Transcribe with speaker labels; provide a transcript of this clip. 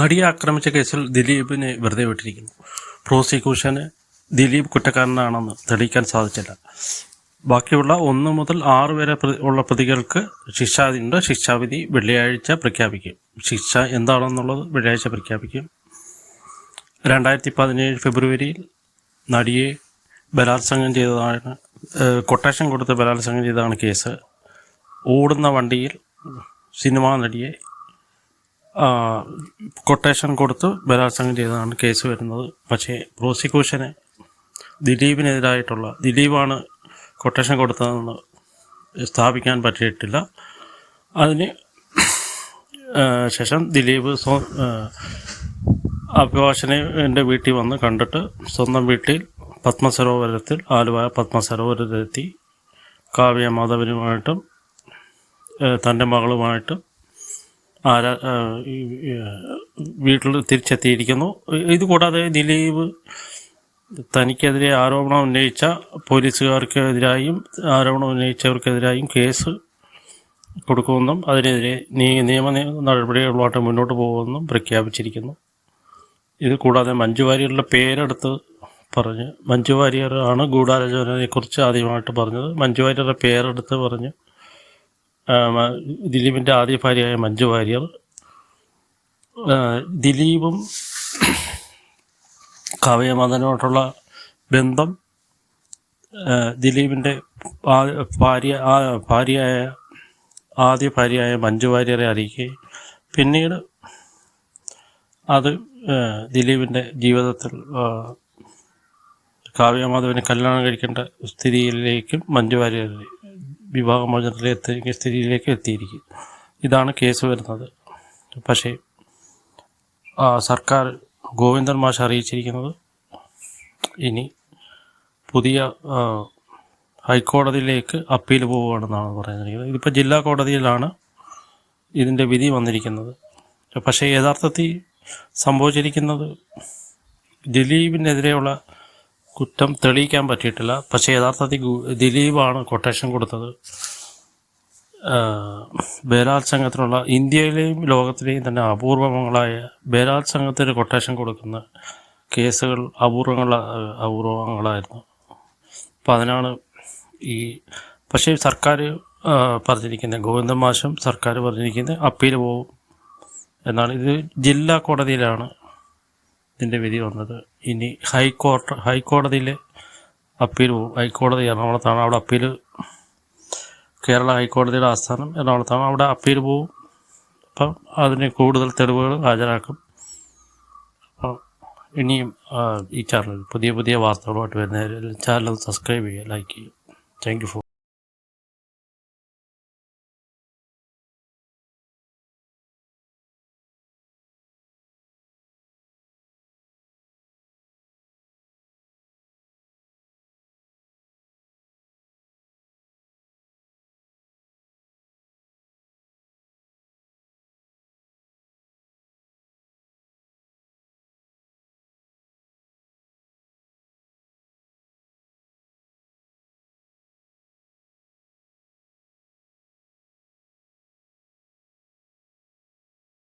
Speaker 1: നടിയെ ആക്രമിച്ച കേസിൽ ദിലീപിനെ വെറുതെ വിട്ടിരിക്കുന്നു. പ്രോസിക്യൂഷന് ദിലീപ് കുറ്റക്കാരനാണെന്ന് തെളിയിക്കാൻ സാധിച്ചില്ല. ബാക്കിയുള്ള ഒന്ന് മുതൽ ആറ് വരെ ഉള്ള പ്രതികൾക്ക് ശിക്ഷാവിധിയുണ്ട് ശിക്ഷാവിധി വെള്ളിയാഴ്ച പ്രഖ്യാപിക്കും. ശിക്ഷ എന്താണെന്നുള്ളത് വെള്ളിയാഴ്ച പ്രഖ്യാപിക്കും. രണ്ടായിരത്തി പതിനേഴ് ഫെബ്രുവരിയിൽ നടിയെ ബലാത്സംഗം ചെയ്തതാണ് കൊട്ടേഷൻ കൊടുത്ത് ബലാത്സംഗം ചെയ്തതാണ് കേസ്. ഓടുന്ന വണ്ടിയിൽ സിനിമാ നടിയെ കൊട്ടേഷൻ കൊടുത്ത് ബലാത്സംഗം ചെയ്തതാണ് കേസ് വരുന്നത്. പക്ഷേ പ്രോസിക്യൂഷന് ദിലീപിനെതിരായിട്ടുള്ള ദിലീപാണ് കൊട്ടേഷൻ കൊടുത്തതെന്ന് സ്ഥാപിക്കാൻ പറ്റിയിട്ടില്ല. അതിന് ശേഷം ദിലീപ് സ്വ അഭിഭാഷനെ വീട്ടിൽ വന്ന് കണ്ടിട്ട് സ്വന്തം വീട്ടിൽ പത്മസരോവരത്തിൽ ആലുവായ പത്മസരോവരത്തിലെത്തി. കാവ്യ മാധവനുമായിട്ടും തന്റെ മകളുമായിട്ടും ആരാ വീട്ടിൽ തിരിച്ചെത്തിയിരിക്കുന്നു. ഇതുകൂടാതെ ദിലീപ് തനിക്കെതിരെ ആരോപണം ഉന്നയിച്ച പോലീസുകാർക്കെതിരായും ആരോപണം ഉന്നയിച്ചവർക്കെതിരായും കേസ് കൊടുക്കുമെന്നും അതിനെതിരെ നിയമ നടപടികളുമായിട്ട് മുന്നോട്ട് പോകുമെന്നും പ്രഖ്യാപിച്ചിരിക്കുന്നു. ഇത് കൂടാതെ മഞ്ജു വാര്യരുടെ പേരെടുത്ത് പറഞ്ഞ് മഞ്ജു വാര്യർ ആണ് ഗൂഢാലോചനയെക്കുറിച്ച് ആദ്യമായിട്ട് പറഞ്ഞത്. മഞ്ജു വാര്യരുടെ പേരെടുത്ത് പറഞ്ഞ് ദിലീപിന്റെ ആദ്യ ഭാര്യയായ മഞ്ജു വാര്യർ ദിലീപും കാവ്യമദനുമായിട്ടുള്ള ബന്ധം ദിലീപിന്റെ ഭാര്യ ഭാര്യയായ ആദ്യ ഭാര്യയായ മഞ്ജു വാര്യരെ അറിയിക്കുകയും പിന്നീട് അത് ദിലീപിന്റെ ജീവിതത്തിൽ കാവ്യമാധവനെ കല്യാണം കഴിക്കേണ്ട സ്ഥിതിയിലേക്കും മഞ്ജു വാര്യർ വിവാഹമോചനത്തിലെ എത്തി സ്ഥിതിയിലേക്ക് എത്തിയിരിക്കും. ഇതാണ് കേസ് വരുന്നത്. പക്ഷേ സർക്കാർ ഗോവിന്ദൻ മാഷ് അറിയിച്ചിരിക്കുന്നത് ഇനി പുതിയ ഹൈക്കോടതിയിലേക്ക് അപ്പീൽ പോവുകയാണെന്നാണ് പറയുന്നത്. ഇതിപ്പോൾ ജില്ലാ കോടതിയിലാണ് ഇതിന്റെ വിധി വന്നിരിക്കുന്നത്. പക്ഷേ യഥാർത്ഥത്തിൽ സംഭവിച്ചിരിക്കുന്നത് ദിലീപിനെതിരെയുള്ള കുറ്റം തെളിയിക്കാൻ പറ്റിയിട്ടില്ല. പക്ഷേ യഥാർത്ഥത്തിൽ ദിലീപാണ് കൊട്ടേഷൻ കൊടുത്തത്. ബലാത്സംഗത്തിനുള്ള ഇന്ത്യയിലെയും ലോകത്തിലെയും തന്നെ അപൂർവങ്ങളായ ബലാത്സംഗത്തിന് കൊട്ടേഷൻ കൊടുക്കുന്ന കേസുകൾ അപൂർവങ്ങൾ അപൂർവങ്ങളായിരുന്നു. അപ്പം അതിനാണ് ഈ പക്ഷേ സർക്കാർ പറഞ്ഞിരിക്കുന്നത് ഗോവിന്ദൻ മാഷം സർക്കാർ പറഞ്ഞിരിക്കുന്നത് അപ്പീൽ പോവും എന്നാണ്. ഇത് ജില്ലാ കോടതിയിലാണ് ഇതിന്റെ വിധി വന്നത്. ഇനി ഹൈക്കോർട്ട് ഹൈക്കോടതിയിൽ അപ്പീൽ പോകും ഹൈക്കോടതി എറണാകുളത്താണ്. അവിടെ അപ്പീൽ കേരള ഹൈക്കോടതിയുടെ ആസ്ഥാനം എറണാകുളത്താണ്. അവിടെ അപ്പീൽ പോവും. അപ്പം അതിന് കൂടുതൽ തെളിവുകൾ ഹാജരാക്കും. അപ്പം ഇനിയും ഈ ചാനൽ പുതിയ പുതിയ വാർത്തകളുമായിട്ട് വരുന്ന ചാനൽ സബ്സ്ക്രൈബ് ചെയ്യുക ലൈക്ക് ചെയ്യുക. Thank you for